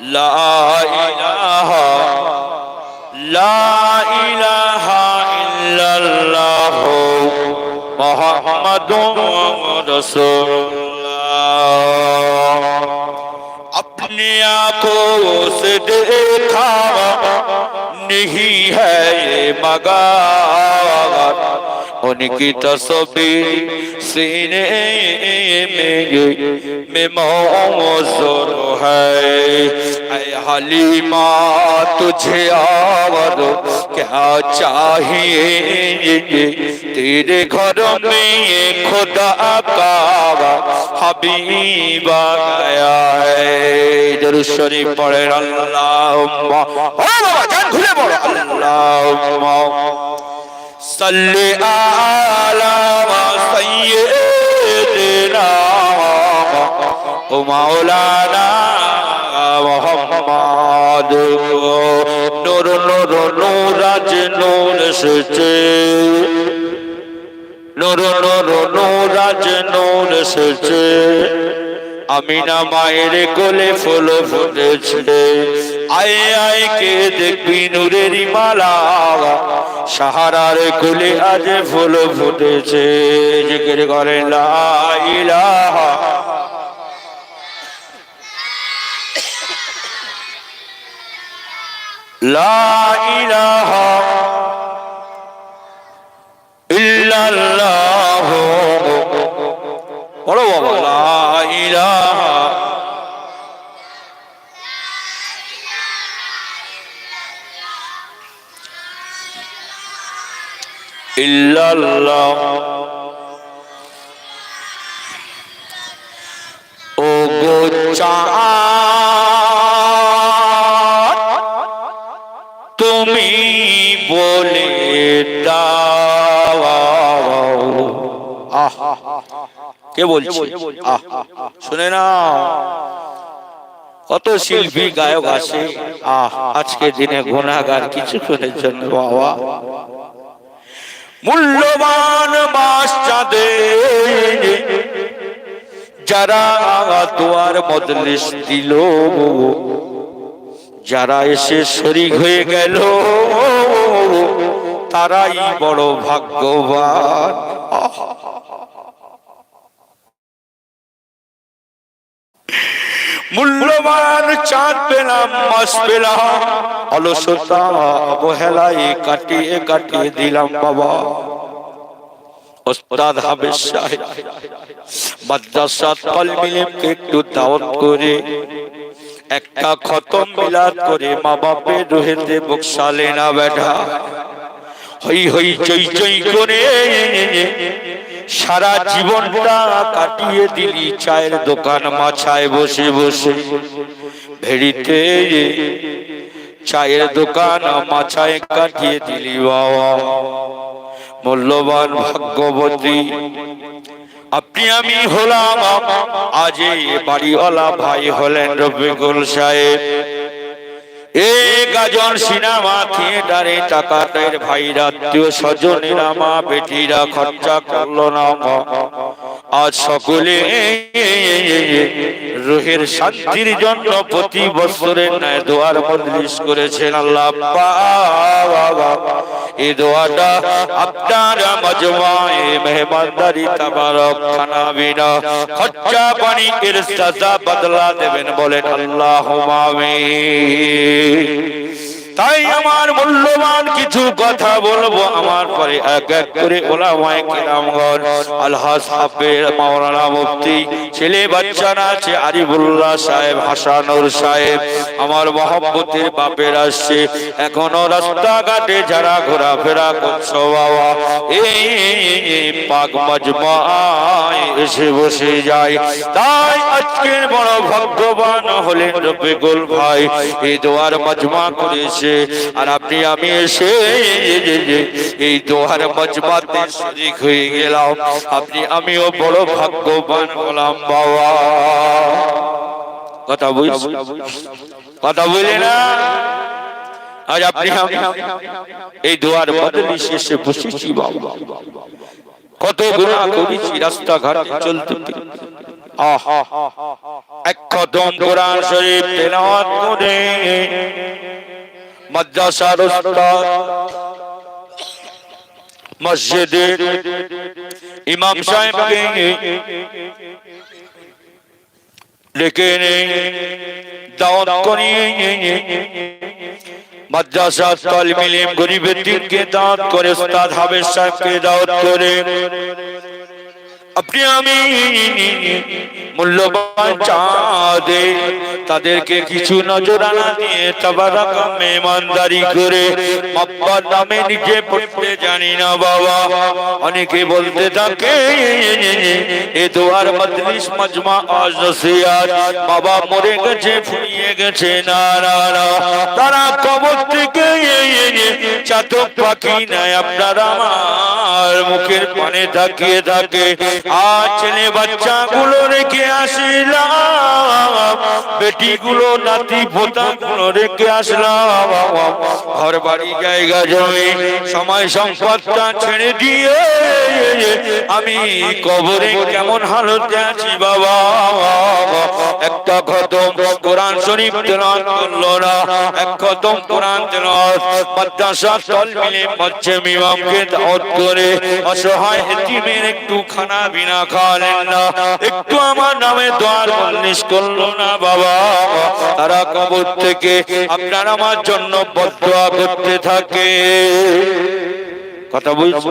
لا إله لا إله إلا الله محمد رسول الله اپنی آنکھوں سے دیکھا نہیں ہے مگر उनकी तस्वीर सीने में में मौजूद है ऐ हलीमा तुझे और क्या चाहिए तेरे घर में ये खुदा का हबीबा गया है जरूर शरीफ पढ़े अल्लाह बाबा जान खुले पढ़ो अल्लाह সাল্লি আলা সাইয়্যিদিনা ও মাওলানা মোহাম্মদ নূর নূর নূরাজ নূর এসেছে নূর নূর নূরাজ নূর এসেছে আমিনা মায়ের কোলে ফুল ফুটেছে আয় আয় কে দেখবি নূরের মালা। সাহারার কোলে আজ ফুল ফুটেছে। জিকির করে লা ইলাহা। لا ইল্লাল্লাহ ও গো চাঁদ তুমি বলে দাও। আহ কে বলছে? আহ শুনে না কত শিল্পী গায়ক আছে। আহ আজকে দিনে গুণাগার কিছুক্ষণের জন্য বাবা। মূল্যবান চাঁদে। যারা তোয়ার মজলিস দিল যারা এসে শরিক হয়ে গেল তারাই বড় ভাগ্যবান। মূল্যবান চাঁদ পেলাম, মাস পেলাম। অলসতা অবহেলায় কাটিয়ে কাটিয়ে দিলাম বাবা। ওস্তাদ করে একটা করে মা হই হই চই চই করে সারা জীবনটা কাটিয়ে দিলি, চায়ের দোকান মাছায় বসে বসে। ভেড়িতে চায়ের দোকান মাছায় কাটিয়ে দিলি, বাবা। মূল্যবান ভাগ্যবতী। আপনি আমি হলাম, আজ এই বাড়িওয়ালা ভাই হলেন রফিকুল সাহেব। গাজন সিনেমা থিয়েটারে টাকাটের ভাইরা। আত্মীয় স্বজনেরা মা বেটিরা খরচা করল না। আজ সকলে রুহের শান্তির জন্য প্রতি ন্যায় দোয়ার মজলিস করেছেন আল্লাহ এই দোয়াটা আপনার মজমায়ে মেহমানদারি তাবারক খানা বিনা খরচা পানি এর সাজা বদলা দেবেন বলেন আল্লাহ তাই আমার মূল্যবান কিছু কথা বলব। আমার পরে এক এক করে মাওলানা মুফতি, ছেলে আছে সাহেব, হাসানুর সাহেব, আমার মহব্বতের বাপের আসছে। এখনও রাস্তাঘাটে যারা ঘোরাফেরা করছ বাবা, এই পাক মজমায় এসে বসে যায়। তাই আজকের বড় ভাগ্যবান হলেন রফিকুল ভাই। এই দোয়ার মজমা করেছে। আর আপনি, আমি এসে এই দোয়ার মজমাতে শরিক হয়ে গেলাম। আপনি, আমিও বড় ভাগ্যবান হলাম, বাবা। কথা বুঝ কথা বুঝলে না? আজ আপনি এই দোয়ার বদলি শেষে বসেছি, বাবা। কত গুণা করেছি, রাস্তাঘাটে চলতে এক খতম কোরআন শরীফ তেলাওয়াত করে। मद्रासा मस्जिद इमाम साहब कहेंगे लेकिन दावत को मद्रासा तालिम गरीब के दावत करे उस्ताद हाबेज साहब के दावत करे আপনি আমি মূল্যবান চাঁদে তাদেরকে কিছু করে নামে নিজে পড়তে জানি না বাবা। অনেকে বলতে থাকে, এ দোয়ার মজমা আজ বাবা মরে গেছে ফুরিয়ে গেছে তারা কবর থেকে চাতক পাখি নাই আপনারা আমার মুখের পানে থাকে। আর ছেলে বাচ্চা গুলো রেখে আসলাম। বেটি গুলো নাতি পোতা গুলো রেখে আসলাম। ঘর বাড়ি জায়গা জমি, সময় সম্পদটা ছেড়ে দিয়ে আমি কবরে কেমন হালতে আছি বাবা। একটা খতম কোরআন শরীফ তেলাওয়াত করল না। এক খতম কোরআন তেলাওয়াত। মাদ্রাসা তল মিলে মজ্জে ইমামকে দাওয়াত করে অসহায় এতিমের একটু খানা বিনা খাওয়ালেন না একটু আমার নামে দোয়ার বলনিস করল না বাবা। তারা কবর থেকে আপনার আমার জন্য বদয়া করতে থাকে। কথা বলছি?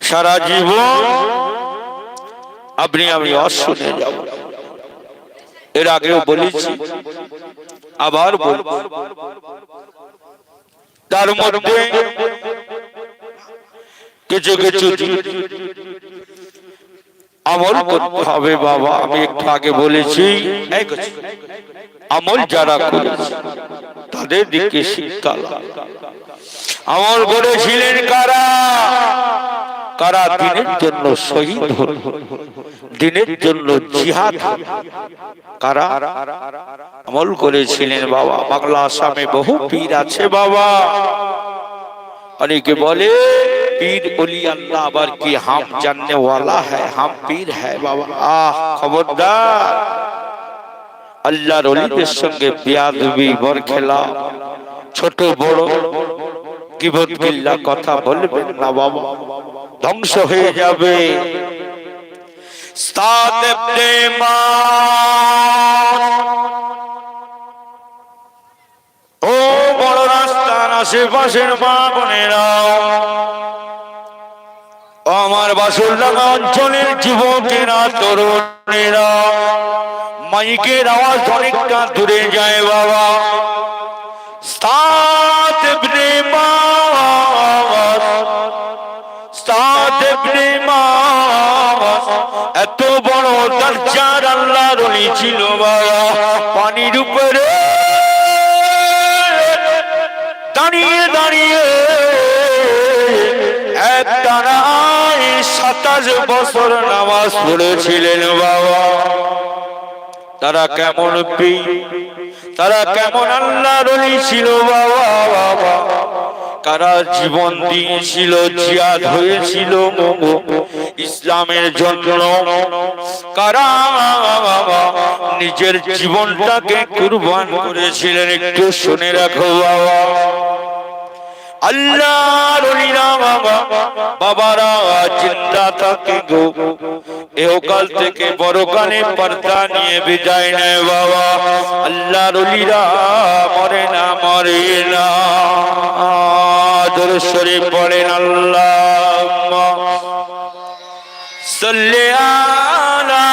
সারা জীবন আপনি আমি অশুনে যাব। এর আগেও বলেছি, আবার বলব। তার মধ্যে কিছু কিছু আমল করতে হবে বাবা, আমি একটু আগে বলেছি। আমল যারা করেছে, তাদের দিকে শিক্ষা আমল করেছিলেন কারা? কারা দিনের জন্য শহীদ হল? দিনের জন্য জিহাদ কারা আমল করেছিলেন বাবা? বাংলা আসামে বহু পীর আছে বাবা। অনেকে বলে পীর অলি আল্লাহ আবার কি? হাম জাননে ওয়ালা হ্যায় হাম পীর হ্যায় বাবা। আহ খবরদার। আল্লাহর অলিদের সঙ্গে বিয়াদবি বর খেলা ছোট বড় কিবত বিল্লা কথা বলবেন না বাবা। ধ্বংস হয়ে যাবে। ও আশেপাশের মা বোনেরা। ও আমার বাসুরডাঙ্গা অঞ্চলের যুবকেরা, তরুণেরা, মাইকের আওয়াজ অনেকটা দূরে যায় বাবা। এত বড় দরজার আল্লাহর ওলি ছিল বাবা। পানির উপরে দাঁড়িয়ে দাঁড়িয়ে এক টানায় সাতাশ বছর নামাজ পড়েছিলেন বাবা। তারা কেমন পি তারা কেমন আল্লাহ রলি ছিল বাবা বাবা। কারা জীবন দিয়েছিল, জিয়াদ হয়েছিল ইসলামের জন্য? কারা নিজের জীবনটাকে কুরবান করেছিলেন একটু শুনে রাখো বাবা। আল্লাহ বাবা বাবারা চিন্তা থাকে গো। এহকাল থেকে বড় কানে পর্দা নিয়ে বিদায় নেয় বাবা। আল্লাহ রলিরা মরে না মরে না। দূর শরীফ পড়েন আল্লাহ সাল্লি আলা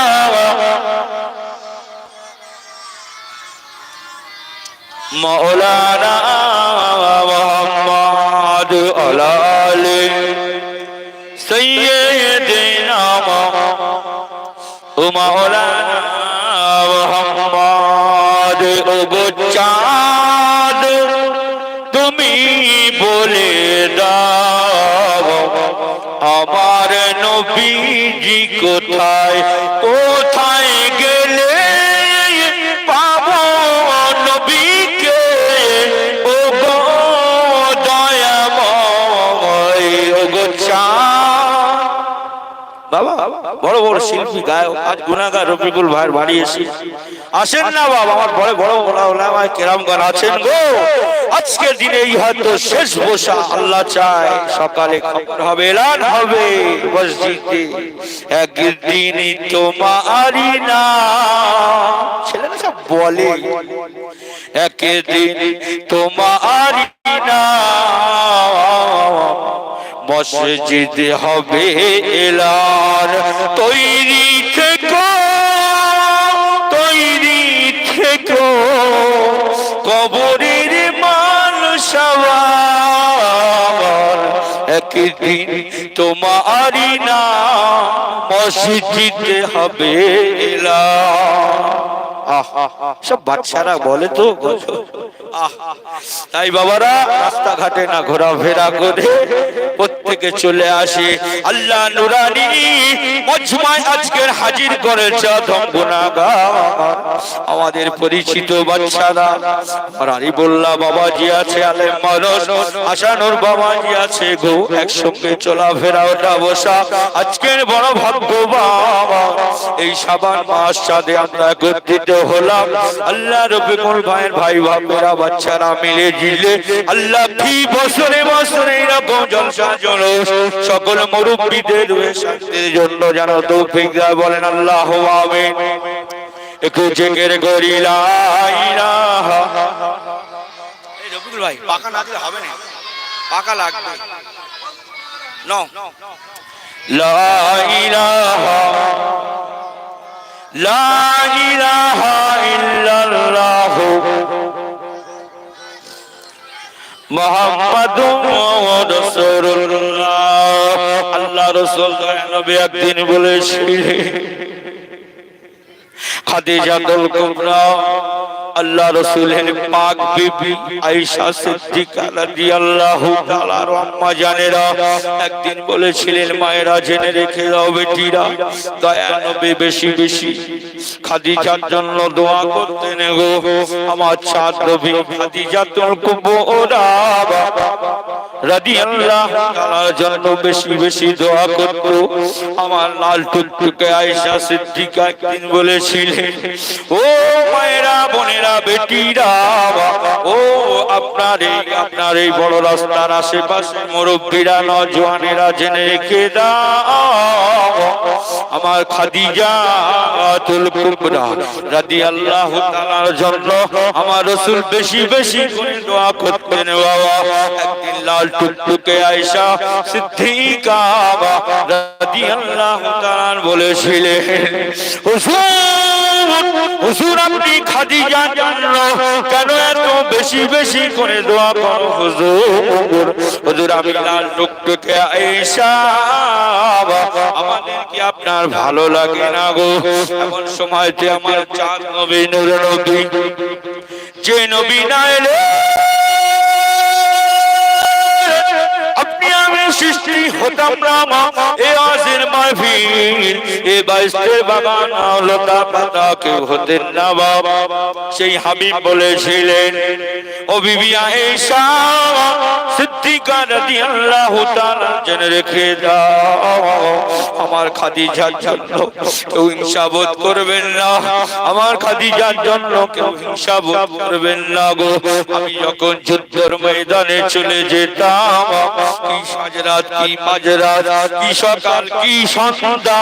মাওলানা মুহাম্মদ আলা নবীজি কোথায়? কোথায় গেলে পাবো নবীকে? ও গো দয়াময় ও গো চাঁদ বাবা গুনাগার রফিকুল ভাইয়ের বাড়ি এসে। আসেন না বাবা, আমার বড় বড় বড় ওলামায় কেরামগণ আছেন গো। আজকের দিনে এই হয়তো শেষ বসা আল্লাহ চায়। সকালে খবর হবে, এলান হবে মসজিদে। একদিন তোমারই না। ছেলেরা সব বলে, একদিন তোমারই না। মসজিদে হবে এলান। তোমারই না মসজিদ হবে সব বাচ্চারা বলে তো তাই বাবারা রাস্তাঘাটে না ঘোরাফেরা করে প্রত্যেকে চলে আসে। আল্লাহ নুরানি মজমায় আজকের হাজির করেছে অধম আমাদের পরিচিত বাচ্চারা রানী বললা বাবাজি আছে, আলেম মানুষ, আশানুর বাবাজি আছে গো, একসঙ্গে চলাফেরা ওটা বসা। আজকের বড় ভাগ্যবান, এই সাবান মাস চাঁদে আমরা একত্রিত হলাম। আল্লাহ রবিকুল ভাইয়ের ভাই বাপেরা, বাচ্চারা মিলে জিলে। আল্লাহ ফি বছরে বছরে এরকম জলসা জল সকল মুরব্বীদের শান্তির জন্য যেন তৌফিক দেয়। বলেন আল্লাহ আমিন। একটু জেকের করি রবিকুল ভাই পাকা না দিলে হবে না। পাকা লাগবে। নো লা ইলাহা লা ইলাহা ইল্লাল্লাহ মুহাম্মাদুর রাসূলুল্লাহ। আল্লাহ রাসূল নবী একদিন বলেছিলেন খাদিজাতুল কুবরা আল্লাহ রসুলের পাক বিবি আয়েশা একদিন বলেছিলেন, মায়েরা জেনে রেখে দাও বেটিরা বেশি বেশি। খাদিজার জন্য দোয়া করতেন গো আমার চাঁদ নবী খাদিজাতুল কুবরা রাদিয়াল্লাহু তাআলার জন্য বেশি বেশি দোয়া করত। আমার লাল টুকটুকে আয়েশা সিদ্দিকা একদিন বলেছিলেন, ও মায়েরা বোনেরা বেটিরা ও আপনার এই আপনার এই বড় রাস্তার আশেপাশে মুরব্বীরা, নজওয়ানেরা জেনে রেখে দাও। আমার খাদিজা তুল কুবরা রাদিয়াল্লাহু তাআলার জন্য আমার রাসূল বেশি বেশি করে দোয়া করতেন। বাবা, একদিন লাল টুকটুকে আয়েশা সিদ্দিকা রাদিয়াল্লাহু তাআলা বলেছিলেন, হুজুর হুজুর, আপনি খাদিজার জন্য কেন এত বেশি বেশি করে দোয়া করো হুজুর। হুজুর, আমি লাল টুকটুকে আয়েশা। আমাদের কি আপনার ভালো লাগে না গো। এমন সময়তে আমার চাঁদ নবী নূর নবী, যে নবী না এলে আপনি আমি সৃষ্টি হতাম না মা এ আজির মাহফিল, এ বাইশের বাগান লতা পাতা কেউ না বাবা সেই হাবিব বলেছিলেন, ও বিবি আয়েশা, সিদ্দিকা তাআলা জেনে রেখে দাও, আমার জন্য কেউ হিংসাবোধ করবেন না, আমার খাদিজার জন্য কেউ হিংসাবোধ করবেন না গো, আমি যখন যুদ্ধের ময়দানে চলে যেতাম, কি সাজরাত, কি কি সকাল, কি সন্ধ্যা,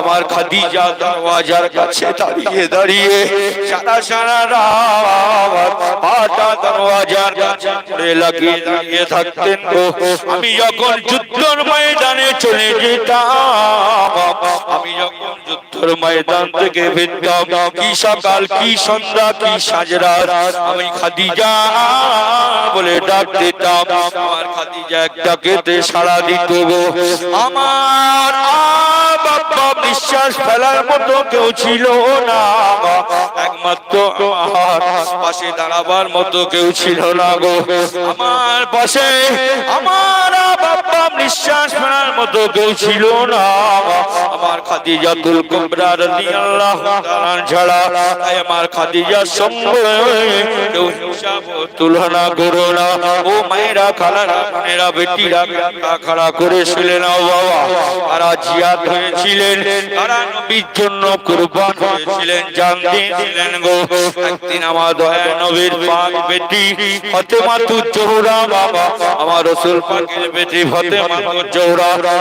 আমার খাদিজা দরওয়াজার কাছে দাঁড়িয়ে দাঁড়িয়ে সারা সারা রাত পাটা দরওয়াজার কাছে লাগিয়ে দাঁড়িয়ে থাকতেন গো। আমি যখন যুদ্ধের ময়দানে চলে যেতাম আমি যখন যুদ্ধের ময়দান থেকে ফিরতাম কি সকাল কি সন্ধ্যা কি সাজরাত আমি খাদিজা বলে ডাক দিতাম। আমার খাদিজা একটা কেটে সাড়া দিত গো। আমার বাবা বিশ্বাস ফেলার মতো কেউ ছিল না। একমাত্র আমার পাশে দাঁড়াবার মতো কেউ ছিল না গো। আমার পাশে, আমার নিঃশ্বাস মতো কেউ ছিল না। আমার তুলনা করো না। ও মায়েরা, খালারা বেটিরা খাড়া তারা জন্য কুরবান হয়েছিলেন। জান দিয়েছিলেন গো। একদিন আমার পাক বেটি তু বাবা, আমার রসুল পাকের বেটি ফতেমা তু জোহরা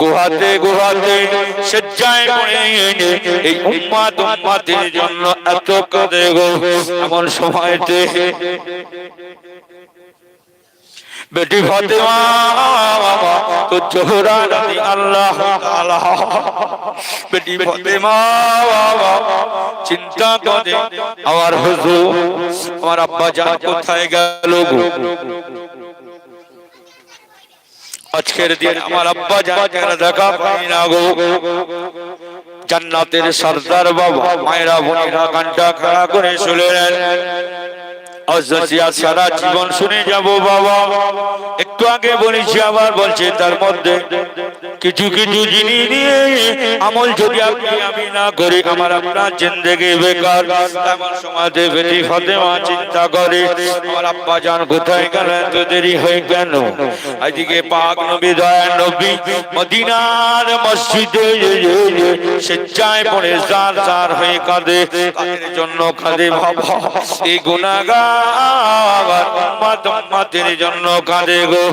গুহাতে গুহাতে সজ্জায় পড়ে এই উম্মাত উম্মাতের জন্য এত কাঁদে গো। এমন সময়তে বেটি ফাতেমা, তো আমার হুজুর, আমার আব্বা কোথায় গেল আজকের দিন আমার আব্বা জানকে দেখা পাই না গো। জান্নাতের সর্দার বাবা মায়েরা বোনেরা কান্টা খাড়া করে শুনলেন সারা জীবন শুনে যাব বাবা একটু আগে বলেছি আবার বলছে তার মধ্যে কিছু কিছু জিনিস নিয়ে আমল যদি আপনি আমি না করি, আমার আপনার জিন্দেগি বেকার। এমন সমাজে বেটি ফতেমা চিন্তা করে, আমার আব্বা জান কোথায় গেলেন? তো দেরি হয়ে কেন? আজকে পাক নবী, দয়া নবী, মদিনার মসজিদে স্বেচ্ছায় পড়ে জার জার হয়ে কাঁদে জন্য কাঁদে বাবা। এই গুণাগার উম্মাতের জন্য কাঁদে গো।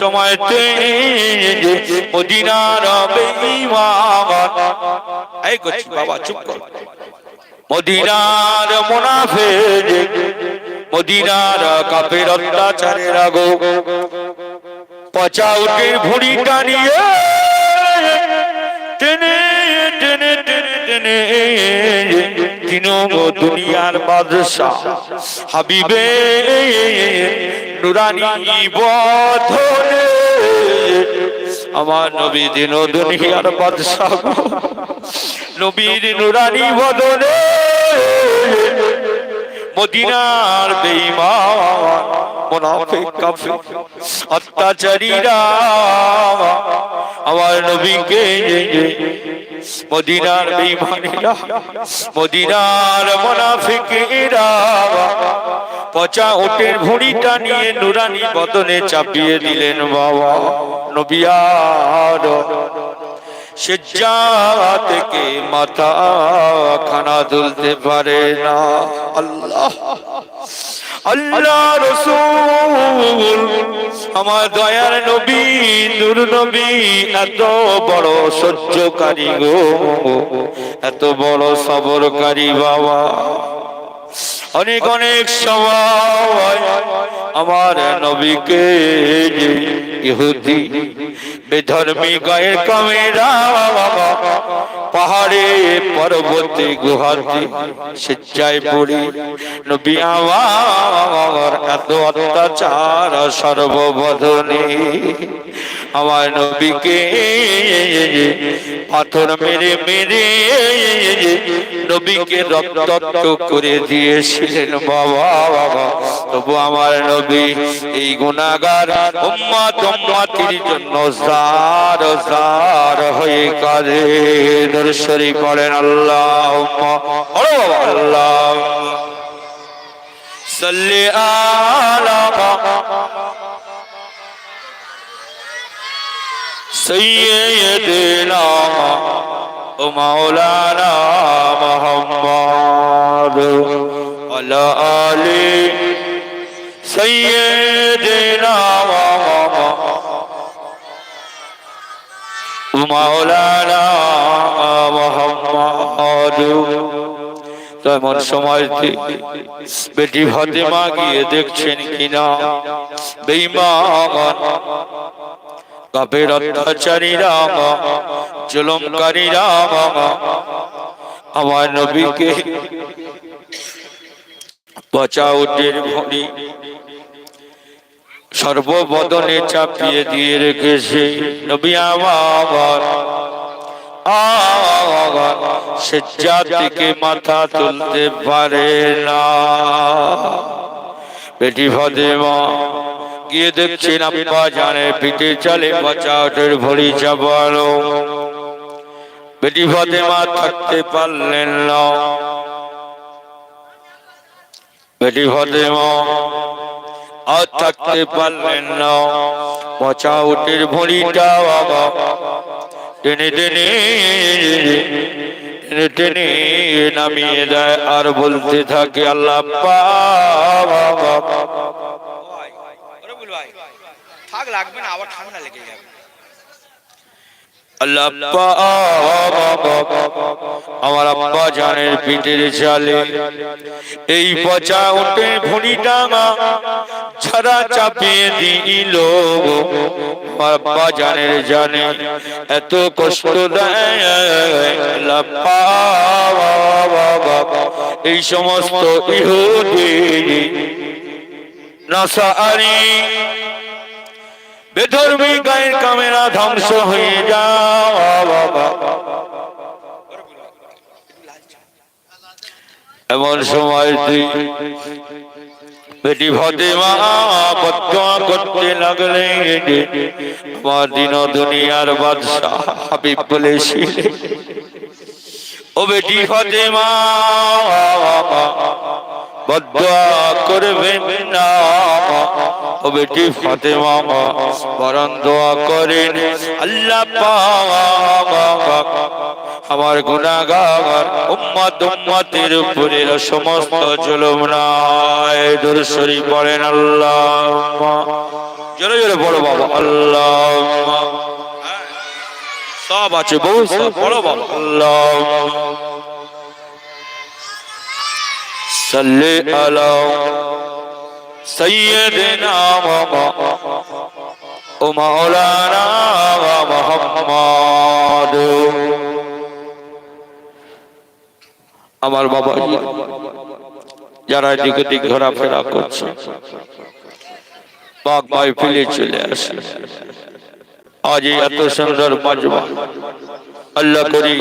সময়তে মদিনার বেঈমান এই করছি বাবা, চুপ কর। মদিনার মুনাফিক, মদিনার কাফের অত্যাচারের আগো। পচা উঠে ভুড়ি টানিয়ে টেনে টেনে টেনে টেনে তিনো দুনিয়ার বাদশাহ হাবিবে নুরানি বধনে আমার নবী দিন দুনিয়ার বাদশাহ। নবীর নুরানি বদনে। মদিনার বেঈমান অত্যাচারীরা আমার নবীকে মদিনার বেঈমানেরা মদিনার মুনাফিকেরা পচা ওটের ভুঁড়িটা নিয়ে নুরানি বদনে চাপিয়ে দিলেন বাবা নবিয়ার সেজ্জা থেকে মাথা খানা তুলতে পারে না। আল্লাহ। আল্লাহ রসুল, আমার দয়ার নবী, নূর নবী, এত বড় সহ্যকারী গো, এত বড় সবরকারী বাবা। অনেক অনেক সময় আমার নবীকে ইহুদি বেধর্মী গায়ের কামেরা পাহাড়ে পর্বতে গুহার স্বেচ্ছায় পড়ি। নবী আমার এত অত্যাচার সর্ববধনে আমার নবীকে পাথর মেরে মেরে নবীকে রক্তাক্ত করে দিয়েছিলেন বাবা। বাবা তবু আমার নবী এই গুণাগার উম্মাত উম্মাতির জন্য জার জার হয়ে কাঁদে। দর্শরি পড়েন আল্লাহ আল্লাহ সাল্লি আলা سيدنا ومولانا محمد وعلى آل سيدنا ومولانا محمد তেমন সময় বেটি ফাতেমা গিয়ে দেখছেন কিনা বেইমান কাপের অত্যাচারীরা জুলুমকারীরা আমার নবীকে বচাউটের ভরি সর্ববদনে চাপিয়ে দিয়ে রেখেছে নবী আমার। সেজা থেকে মাথা তুলতে পারে না। বেটি ফতেমা গিয়ে দেখছেন আব্বা জানে, পিঠে চলে বাঁচাওটের ভরি চাপালো বেটি ফতেমা থাকতে পারলেন না। বেটি ফতেমা আর থাকতে পারলেন না। বাঁচাওটের ভরিটা বাবা, টেনে টেনে টেনে টেনে নামিয়ে দেয়। আর বলতে থাকে, আল্লাহ থাক লাগবে না, আবার ঠান্ডা লেগে যাবে। আমার আব্বা জানের পিঠের চালে এই পচা উঠে ভুড়ি ডাঙা ছাড়া চাপিয়ে দিল আমার আব্বা জানের জানে এত কষ্ট দেয়। এই সমস্ত ইহুদি, নাসারি বেধর্মী গায়ের কামেরা ধ্বংস হয়ে যাও। এমন সময় বেটি ফতেমা বদয়া করতে লাগলে আমার দিন দুনিয়ার বাদশাহ হাবিব বলেছিলে ও বেটি ফতেমা বদয়া করবেন না। ও বেটি ফাতেমা, বরং দোয়া করেন, আল্লাহ আমার গুনাহগার উম্মত উম্মতের উপরে সমস্ত জুলুম নাই। দরশরী পড়েন আল্লাহ জোরে জোরে বলো বাবা আল্লাহ সব আছে, বহু সব, বলো বাবা আল্লাহ صل على سيدنا ومولانا محمد আমার বাবা যারা এদিকে দিক ঘোরাফেরা করছে বাঘ ভাই ফিরে চলে আসে আজ এই এত সুন্দর মাজমা আল্লাহ করি